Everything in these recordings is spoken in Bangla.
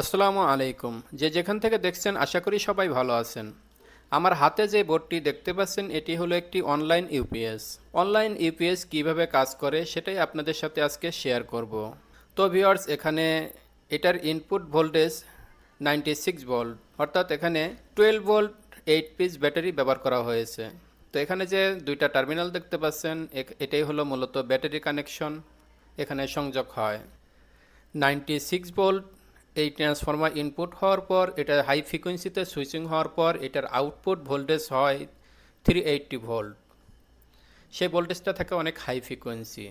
আসসালামু আলাইকুম। যে যেখান থেকে দেখছেন, আশা করি সবাই ভালো আছেন। আমার হাতে যে বোর্ডটি দেখতে পাচ্ছেন, এটি হলো একটি অনলাইন ইউপিএস অনলাইন ইউপিএস কীভাবে কাজ করে, সেটাই আপনাদের সাথে আজকে শেয়ার করব। তো ভিউয়ার্স, এখানে এটার input voltage ninety six volt, অর্থাৎ এখানে twelve volt eight piece battery ব্যবহার করা হয়েছে। তো এখানে যে দুইটা টার্মিনাল দেখতে পাচ্ছেন এটাই হলো মূলত ব্যাটারি কানেকশন, এখানে সংযোগ হয়। নাইনটি সিক্স ভোল্ট এই ট্রান্সফর্মার ইনপুট হওয়ার পর এটা হাই ফ্রিকোয়েন্সিতে সুইচিং হওয়ার পর, এটার আউটপুট ভোল্টেজ হয় থ্রি এইটটি ভোল্ট সেই ভোল্টেজটা থাকে অনেক হাই ফ্রিকোয়েন্সি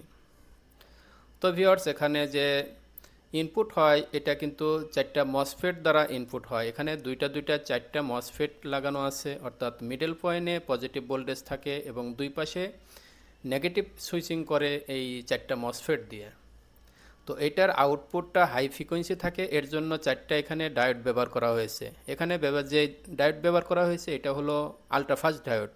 তো ভিওর্স এখানে যে ইনপুট হয়, এটা কিন্তু চারটা মসফেট দ্বারা ইনপুট হয়। এখানে দুইটা দুইটা, চারটা মসফেট লাগানো আছে। অর্থাৎ মিডল পয়েন্টে পজিটিভ ভোল্টেজ থাকে এবং দুই পাশে নেগেটিভ সুইচিং করে এই চারটা মসফেট দিয়ে। তো এটার আউটপুটটা হাই ফ্রিকোয়েন্সি থাকে, এর জন্য চারটা এখানে ডায়োড ব্যবহার করা হয়েছে। এখানে ব্যবহার, যে ডায়োড ব্যবহার করা হয়েছে, এটা হলো আলট্রাফাস্ট ডায়োড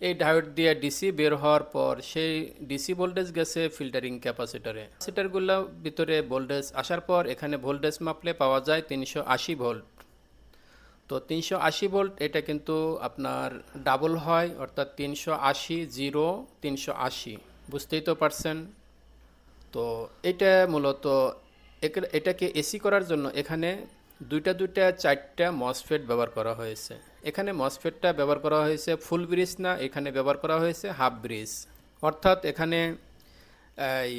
এই ডায়োড দিয়ে ডিসি বের হওয়ার পর সেই ডিসি ভোল্টেজ গেছে ফিল্টারিং ক্যাপাসিটারে ক্যাপাসিটারগুলো ভিতরে ভোল্টেজ আসার পর এখানে ভোল্টেজ মাপলে পাওয়া যায় তিনশো আশি ভোল্ট তো তিনশো আশি ভোল্ট এটা কিন্তু আপনার ডাবল হয়, অর্থাৎ তিনশো আশি জিরো তিনশো আশি। বুঝতেই তো পারছেন? তো এটা মূলত এটাকে এসি করার জন্য এখানে দুইটা দুইটা, চারটা মসফেট ব্যবহার করা হয়েছে। এখানে মসফেটটা ব্যবহার করা হয়েছে ফুল ব্রিজ না, এখানে ব্যবহার করা হয়েছে হাফ ব্রিজ। অর্থাৎ এখানে, এই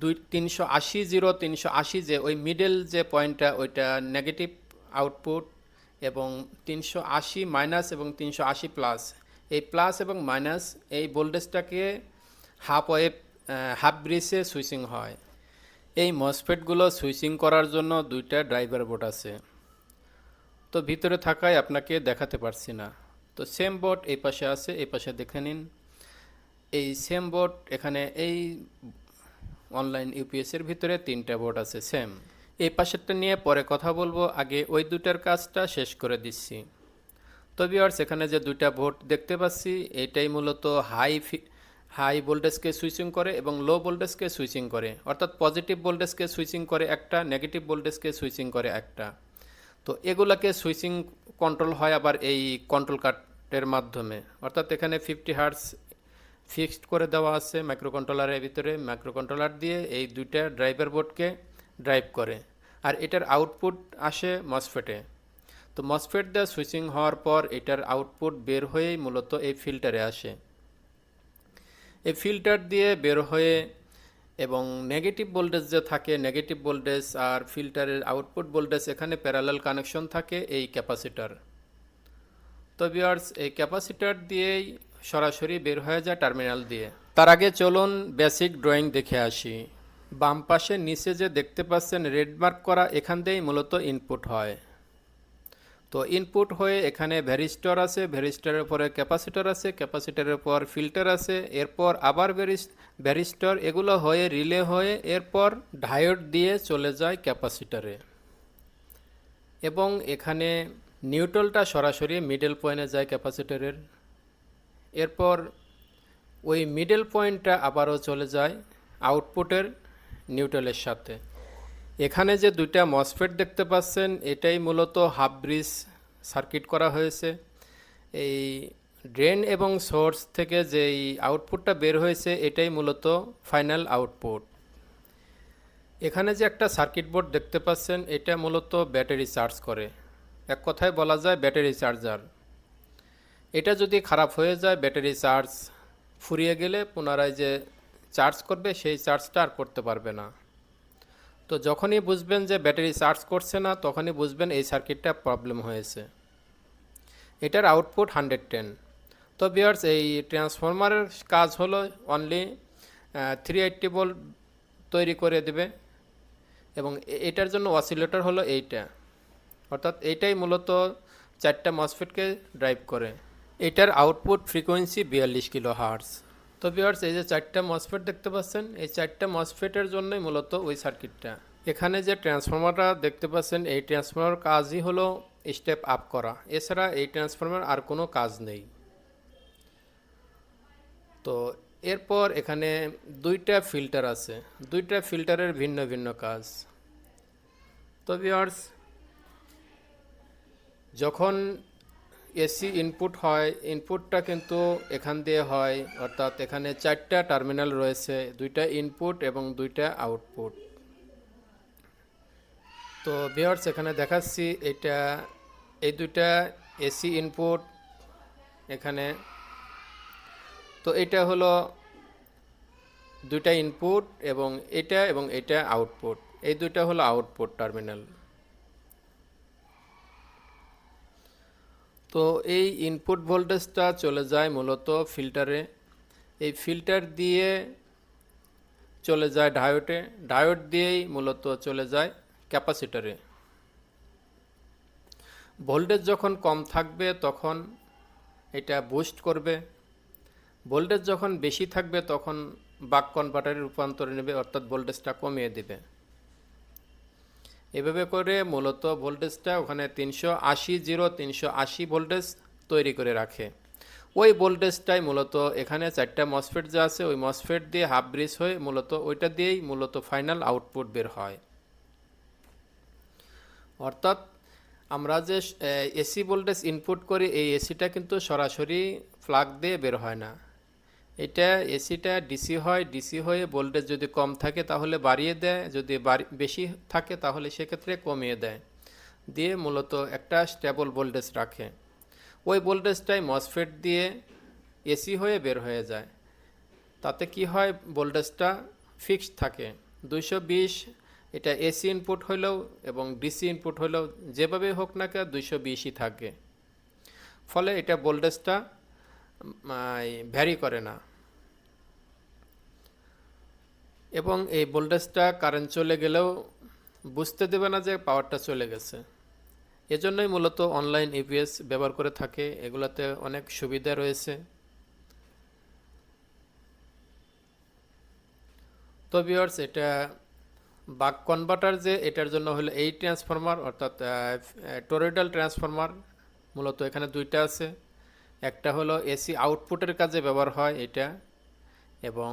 দুই, তিনশো আশি জিরো, তিনশো আশি যে ওই মিডল যে পয়েন্টটা ওইটা নেগেটিভ আউটপুট এবং তিনশো আশি মাইনাস এবং তিনশো আশি প্লাস এই প্লাস এবং মাইনাস এই ভোল্টেজটাকে হাফ ওয়েভ হাফ ব্রিজে সুইচিং হয়। এই মসফেটগুলো সুইচিং করার জন্য দুইটা ড্রাইভার বোর্ড আছে। তো ভিতরে থাকায় আপনাকে দেখাতে পারছি না। তো সেম বোর্ড এই পাশে আছে, এই পাশে দেখে নিন। এই সেম বোর্ড এখানে এই অনলাইন ইউপিএসের ভিতরে তিনটা বোর্ড আছে সেম এই পাশেরটা নিয়ে পরে কথা বলব, আগে ওই দুটার কাজটা শেষ করে দিচ্ছি। তো ভিউয়ার্স এখানে যে দুইটা বোর্ড দেখতে পাচ্ছি, এটাই মূলত হাই হাই ভোল্টেজকে সুইচিং করে এবং লো ভোল্টেজকে সুইচিং করে। অর্থাৎ পজিটিভ ভোল্টেজকে সুইচিং করে একটা, নেগেটিভ ভোল্টেজকে সুইচিং করে একটা। তো এগুলাকে সুইচিং কন্ট্রোল হয় আবার এই কন্ট্রোল কার্টের মাধ্যমে। অর্থাৎ এখানে ফিফটি হার্টস ফিক্সড করে দেওয়া আছে মাইক্রো কন্ট্রোলারের ভিতরে। মাইক্রো কন্ট্রোলার দিয়ে এই দুইটা ড্রাইভার বোর্ডকে ড্রাইভ করে। আর এটার আউটপুট আসে মসফেটে তো মসফেট দিয়ে সুইচিং হওয়ার পর এটার আউটপুট বের হয়েই মূলত এই ফিল্টারে আসে। এই ফিল্টার দিয়ে বের হয়ে এবং নেগেটিভ ভোল্টেজ যে থাকে নেগেটিভ ভোল্টেজ আর ফিল্টারের আউটপুট ভোল্টেজ এখানে প্যারালাল কানেকশন থাকে এই ক্যাপাসিটার তো ভিউয়ার্স এই ক্যাপাসিটার দিয়েই সরাসরি বের হয়ে যায় টার্মিনাল দিয়ে। তার আগে চলুন বেসিক ড্রয়িং দেখে আসি। বাম পাশে, নিচে যে দেখতে পাচ্ছেন রেড মার্ক করা এখান দিয়েই মূলত ইনপুট হয়। তো ইনপুট হয়ে এখানে ভ্যারিস্টর আছে ভ্যারিস্টারের পরে ক্যাপাসিটার আছে ক্যাপাসিটারের পর ফিল্টার আছে, এরপর আবার ভ্যারিস্টর এগুলো হয়ে রিলে হয়ে এরপর ডায়োড দিয়ে চলে যায় ক্যাপাসিটরে এবং এখানে নিউট্রালটা সরাসরি মিডল পয়েন্টে যায় ক্যাপাসিটারের এরপর ওই মিডল পয়েন্টটা আবারও চলে যায় আউটপুটের নিউট্রালের সাথে। এখানে যে দুইটা মসফেট দেখতে পাচ্ছেন, এটাই মূলত হাফ ব্রিজ সার্কিট করা হয়েছে। এই ড্রেন এবং সোর্স থেকে যেই আউটপুটটা বের হয়েছে, এটাই মূলত ফাইনাল আউটপুট এখানে যে একটা সার্কিট বোর্ড দেখতে পাচ্ছেন, এটা মূলত ব্যাটারি চার্জ করে। এক কথায় বলা যায় ব্যাটারি চার্জার। এটা যদি খারাপ হয়ে যায়, ব্যাটারি চার্জ ফুরিয়ে গেলে পুনরায় যে চার্জ করবে, সেই চার্জটা আর করতে পারবে না। তো যখনই বুঝবেন যে ব্যাটারি চার্জ করছে না, তখনই বুঝবেন এই সার্কিটটা প্রবলেম হয়েছে। এটার আউটপুট হান্ড্রেড টেন তো বিয়ার্স এই ট্রান্সফরমারের কাজ হলো অনলি থ্রি এইট্টি ভোল্ট তৈরি করে দেবে এবং এটার জন্য অসিলেটর হলো এইটা। অর্থাৎ এইটাই মূলত চারটা মসফেটকে ড্রাইভ করে। এটার আউটপুট ফ্রিকোয়েন্সি বিয়াল্লিশ কিলো হার্স তো বিয়ার্স এই যে চারটা মসফেট দেখতে পাচ্ছেন, এই চারটা মসফেটের জন্যই মূলত ওই সার্কিটটা এখানে যে ট্রান্সফর্মারটা দেখতে পাচ্ছেন, এই ট্রান্সফর্মার কাজই হলো স্টেপ আপ করা। এছাড়া এই ট্রান্সফর্মার আর কোনো কাজ নেই। তো এরপর এখানে দুইটা ফিল্টার আছে। দুইটা ফিল্টারের ভিন্ন ভিন্ন কাজ। তো ভিওয়ার্স যখন এসি ইনপুট হয় ইনপুটটা কিন্তু এখান দিয়ে হয়, অর্থাৎ এখানে চারটা টার্মিনাল রয়েছে, দুইটা ইনপুট এবং দুইটা আউটপুট তো ভিওর্স এখানে দেখাচ্ছি এটা, এই দুইটা এসি ইনপুট এখানে। তো এটা হলো দুইটা ইনপুট এবং এটা এবং এটা আউটপুট এই দুইটা হলো আউটপুট টার্মিনাল তো এই ইনপুট ভোল্টেজটা চলে যায় মূলত ফিল্টারে এই ফিল্টার দিয়ে চলে যায় ডায়োডে ডায়োড দিয়েই মূলত চলে যায় ক্যাপাসিটরে ভোল্টেজ যখন কম থাকবে তখন এটা বুস্ট করবে। ভোল্টেজ যখন বেশি থাকবে তখন বাক কনভার্টারে রূপান্তরে নেবে, অর্থাৎ ভোল্টেজটা কমিয়ে দেবে। এভাবে করে মূলত ভোল্টেজটা ওখানে তিনশো আশি জিরো, তিনশো আশি ভোল্টেজ তৈরি করে রাখে। ওই ভোল্টেজটাই মূলত এখানে চারটা মসফেট যা আছে, ওই মসফেট দিয়ে হাফ ব্রিজ হয়ে মূলত ওইটা দিয়েই মূলত ফাইনাল আউটপুট বের হয়। অর্থাৎ আমরা যে এসি ভোল্টেজ ইনপুট করি, এই এসিটা কিন্তু সরাসরি ফ্লাগ দিয়ে বের হয় না। এটা এসিটা ডিসি হয় ডিসি হয়ে ভোল্টেজ যদি কম থাকে তাহলে বাড়িয়ে দেয়, যদি বেশি থাকে তাহলে সেক্ষেত্রে কমিয়ে দেয়। দিয়ে মূলত একটা স্টেবল ভোল্টেজ রাখে। ওই ভোল্টেজটাই মসফেট দিয়ে এসি হয়ে বের হয়ে যায়। তাতে কি হয়? ভোল্টেজটা ফিক্সড থাকে। দুইশো বিশ, এটা এসি ইনপুট হইলেও এবং ডিসি ইনপুট হইলেও যেভাবে হোক না কেন দুইশো বিশই থাকে। ফলে এটা ভোল্টেজটা ভ্যারি করে না। এবং এই ভোল্টেজটা কারেন্ট চলে গেলেও বুঝতে দেবে না যে পাওয়ারটা চলে গেছে। এজন্যই মূলত অনলাইন ইপিএস ব্যবহার করে থাকে। এগুলোতে অনেক সুবিধা রয়েছে। তো ভিউয়ার্স এটা বাক কনভার্টার যে, এটার জন্য হলো এই ট্রান্সফরমার অর্থাৎ টোরেডাল ট্রান্সফরমার মূলত এখানে দুইটা আছে। একটা হলো এসি আউটপুটের কাজে ব্যবহার হয় এটা, এবং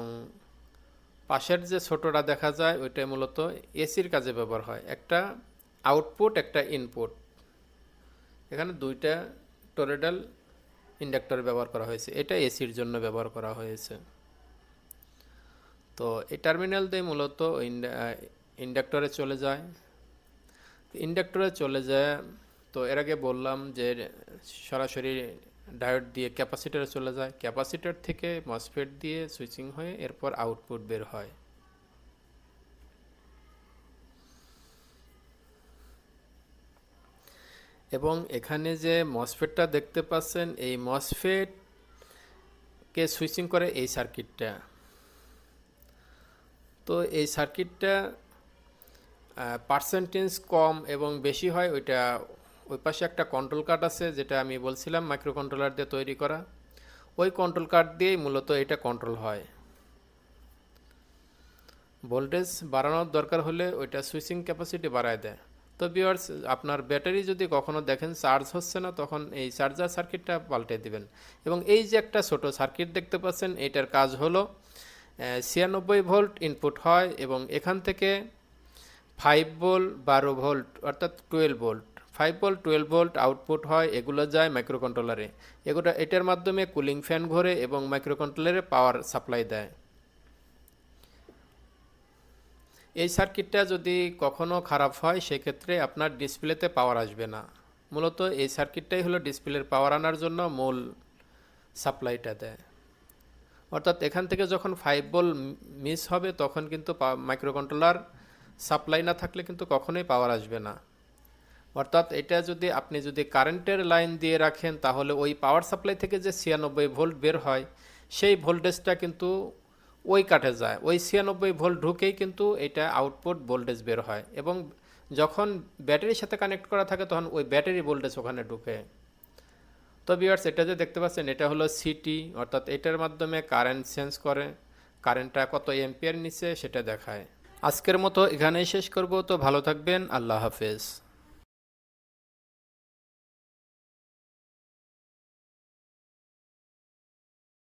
পাশের যে ছোটটা দেখা যায় ওইটা মূলত এসির কাজে ব্যবহার হয়। একটা আউটপুট, একটা ইনপুট। এখানে দুইটা টোরেডাল ইন্ডাক্টর ব্যবহার করা হয়েছে। এটা এসির জন্য ব্যবহার করা হয়েছে। তো এই টার্মিনাল দিয়ে মূলত ইন্ডাক্টরে চলে যায়। ইন্ডাক্টরে চলে যায়, তো এর আগে বললাম যে সরাসরি ডায়োড দিয়ে ক্যাপাসিটারে চলে যায়। ক্যাপাসিটার থেকে মসফেট দিয়ে সুইচিং হয়ে এরপর আউটপুট বের হয়। এবং এখানে যে মসফেটটা দেখতে পাচ্ছেন, এই মসফেটকে সুইচিং করে এই সার্কিটটা। তো এই সার্কিটটা পার্সেন্টেজ কম এবং বেশি হয়, ওইটা ওই পাশে একটা কন্ট্রোল কার্ড আছে, যেটা আমি বলছিলাম মাইক্রো কন্ট্রোলার দিয়ে তৈরি করা। ওই কন্ট্রোল কার্ড দিয়েই মূলত এটা কন্ট্রোল হয়। ভোল্টেজ বাড়ানোর দরকার হলে ওইটা সুইচিং ক্যাপাসিটি বাড়ায় দেয়। তো বিয়ার্স আপনার ব্যাটারি যদি কখনো দেখেন চার্জ হচ্ছে না, তখন এই চার্জার সার্কিটটা পাল্টে দিবেন। এবং এই যে একটা ছোট সার্কিট দেখতে পাচ্ছেন এইটার কাজ হলো ছিয়ানব্বই ভোল্ট ইনপুট হয় এবং এখান থেকে ফাইভ ভোল্ট বারো ভোল্ট অর্থাৎ twelve volt five volt twelve volt output হয়, এগুলো যায় মাইক্রো কন্ট্রোলারে এগুলো এটার মাধ্যমে কুলিং ফ্যান ঘোরে এবং মাইক্রো কন্ট্রোলারে পাওয়ার সাপ্লাই দেয়। এই সার্কিটটা যদি কখনো খারাপ হয়, সেক্ষেত্রে আপনার ডিসপ্লেতে পাওয়ার আসবে না। মূলত এই সার্কিটটাই হলো ডিসপ্লের পাওয়ার আনার জন্য মূল সাপ্লাইটা দেয়। অর্থাৎ এখান থেকে যখন ফাইভ বল মিস হবে, তখন কিন্তু মাইক্রো কন্ট্রোলার সাপ্লাই না থাকলে কিন্তু কখনোই পাওয়ার আসবে না। অর্থাৎ এটা যদি আপনি যদি কারেন্টের লাইন দিয়ে রাখেন, তাহলে ওই পাওয়ার সাপ্লাই থেকে যে ছিয়ানব্বই ভোল্ট বের হয়, সেই ভোল্টেজটা কিন্তু ওই কাটে যায়। ওই ছিয়ানব্বই ভোল্ট ঢুকেই কিন্তু এটা আউটপুট ভোল্টেজ বের হয় এবং যখন ব্যাটারির সাথে কানেক্ট করা থাকে, তখন ওই ব্যাটারি ভোল্টেজ ওখানে ঢুকে। তো বিয়ার্স এটা যে দেখতে পাচ্ছেন, এটা হলো সিটি অর্থাৎ এটার মাধ্যমে কারেন্ট চেঞ্জ করে। কারেন্টটা কত এম্পিয়ার নিচে সেটা দেখায়। আজকের মতো এখানেই শেষ করব, তো ভালো থাকবেন, আল্লাহ হাফেজ।